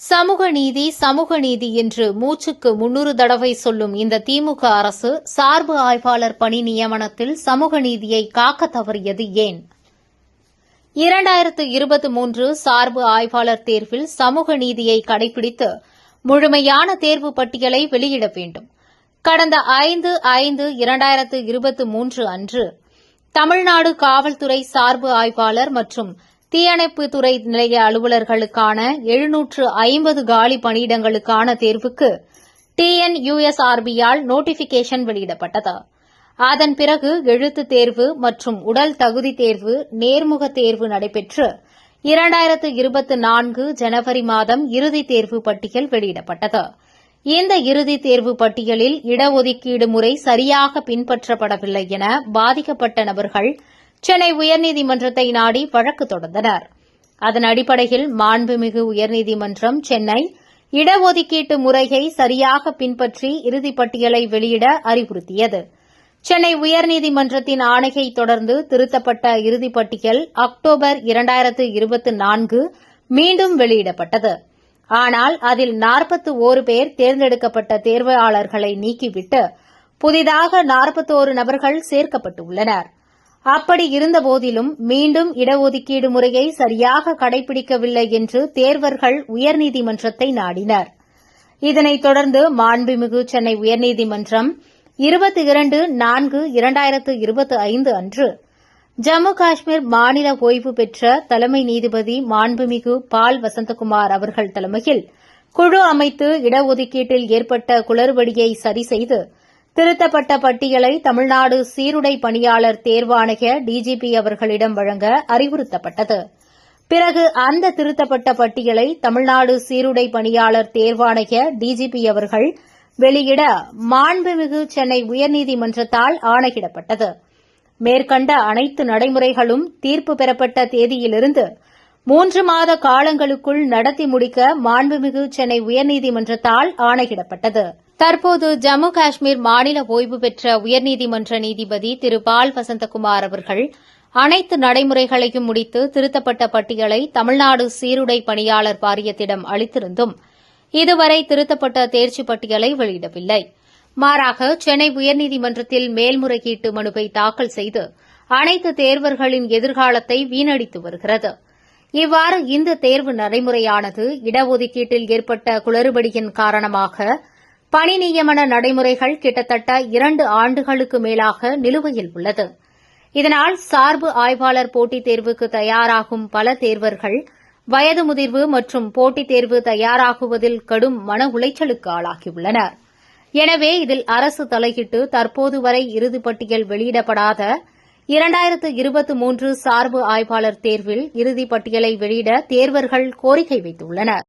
சமூக நீதி சமூக நீதி என்று மூச்சுக்கு முன்னூறு தடவை சொல்லும் இந்த திமுக அரசு சார்பு ஆய்வாளர் பணி நியமனத்தில் சமூக நீதியை காக்க தவறியது ஏன்? இரண்டாயிரத்து இருபத்தி மூன்று சார்பு ஆய்வாளர் தேர்வில் சமூக நீதியை கடைபிடித்து முழுமையான தேர்வு பட்டியலை வெளியிட வேண்டும். கடந்த ஐந்து ஐந்து இரண்டாயிரத்து இருபத்தி மூன்று அன்று தமிழ்நாடு காவல்துறை சார்பு ஆய்வாளர் மற்றும் தீயணைப்புத்துறை நிலைய அலுவலர்களுக்கான எழுநூற்று ஐம்பது காலி பணியிடங்களுக்கான தேர்வுக்கு டிஎன்யூஎஸ்ஆர்பியால் நோட்டிபிகேஷன் வெளியிடப்பட்டது. அதன் பிறகு எழுத்து தேர்வு மற்றும் உடல் தகுதி தேர்வு நேர்முக தேர்வு நடைபெற்று இரண்டாயிரத்து இருபத்தி நான்கு ஜனவரி மாதம் இறுதித் தேர்வு பட்டியல் வெளியிடப்பட்டது. இந்த இறுதித் தேர்வு பட்டியலில் இடஒதுக்கீடு முறை சரியாக பின்பற்றப்படவில்லை என பாதிக்கப்பட்ட நபர்கள் சென்னை உயர்நீதிமன்றத்தை நாடி வழக்கு தொடர்ந்தனர். அதன் அடிப்படையில் மாண்புமிகு உயர்நீதிமன்றம் சென்னை இடஒதுக்கீட்டு முறையை சரியாக பின்பற்றி இறுதிப்பட்டியலை வெளியிட அறிவுறுத்தியது. சென்னை உயர்நீதிமன்றத்தின் ஆணையை தொடர்ந்து திருத்தப்பட்ட இறுதிப்பட்டியல் அக்டோபர் இரண்டாயிரத்து இருபத்தி நான்கு மீண்டும் வெளியிடப்பட்டது. ஆனால் அதில் நாற்பத்தி ஓரு பேர் தேர்ந்தெடுக்கப்பட்ட தேர்வாளர்களை நீக்கிவிட்டு புதிதாக நாற்பத்தோரு நபர்கள் சேர்க்கப்பட்டுள்ளனர். அப்படி இருந்தபோதிலும் மீண்டும் இடஒதுக்கீடு முறையை சரியாக கடைபிடிக்கவில்லை என்று தேர்வர்கள் உயர்நீதிமன்றத்தை நாடினர். இதனைத் தொடர்ந்து மாண்புமிகு சென்னை உயர்நீதிமன்றம் இருபத்தி இரண்டு நான்கு இரண்டாயிரத்து இருபத்தி ஐந்து அன்று ஜம்மு காஷ்மீர் மாநில ஓய்வு பெற்ற தலைமை நீதிபதி மாண்புமிகு பால் வசந்தகுமார் அவர்கள் தலைமையில் குழு அமைத்து இடஒதுக்கீட்டில் ஏற்பட்ட குளறுபடியை சரி செய்து திருத்தப்பட்ட பட்டியலை தமிழ்நாடு சீருடை பணியாளர் தேர்வாணைய டிஜிபி அவர்களிடம் வழங்க அறிவுறுத்தப்பட்டது. பிறகு அந்த திருத்தப்பட்ட பட்டியலை தமிழ்நாடு சீருடை பணியாளர் தேர்வாணைய டிஜிபி அவர்கள் வெளியிட மாண்புமிகு சென்னை உயர்நீதிமன்றத்தால் ஆணையிடப்பட்டது. மேற்கண்ட அனைத்து நடைமுறைகளும் தீர்ப்பு பெறப்பட்ட தேதியிலிருந்து மூன்று மாத காலங்களுக்குள் நடத்தி முடிக்க மாண்புமிகு சென்னை உயர்நீதிமன்றத்தால் ஆணையிடப்பட்டது. தற்போது ஜம்மு காஷ்மீர் மாநில ஓய்வு பெற்ற உயர்நீதிமன்ற நீதிபதி திரு பால் வசந்தகுமார் அவர்கள் அனைத்து நடைமுறைகளையும் முடித்து திருத்தப்பட்ட பட்டியலை தமிழ்நாடு சீருடை பணியாளர் வாரியத்திடம் அளித்திருந்தும் இதுவரை திருத்தப்பட்ட தேர்ச்சி பட்டியலை வெளியிடவில்லை. மாறாக சென்னை உயர்நீதிமன்றத்தில் மேல்முறையீட்டு மனுவை தாக்கல் செய்து அனைத்து தேர்வர்களின் எதிர்காலத்தை வீணடித்து வருகிறது. இவ்வாறு இந்த தேர்வு நடைமுறையானது இடஒதுக்கீட்டில் ஏற்பட்ட குளறுபடியின் காரணமாக பணி நியமன நடைமுறைகள் கிட்டத்தட்ட இரண்டு ஆண்டுகளுக்கு மேலாக நிலுவையில் உள்ளது. இதனால் சார்பு ஆய்வாளர் போட்டித் தேர்வுக்கு தயாராகும் பல தேர்வர்கள் வயது முதிர்வு மற்றும் போட்டித் தேர்வு தயாராகுவதில் கடும் மன உளைச்சலுக்கு ஆளாகியுள்ளனர். எனவே இதில் அரசு தலையிட்டு தற்போது வரை இறுதிப்பட்டியல் வெளியிடப்படாத இரண்டாயிரத்து இருபத்தி மூன்று சார்பு ஆய்வாளர் தேர்வில் இறுதிப்பட்டியலை வெளியிட தேர்வர்கள் கோரிக்கை வைத்துள்ளனா்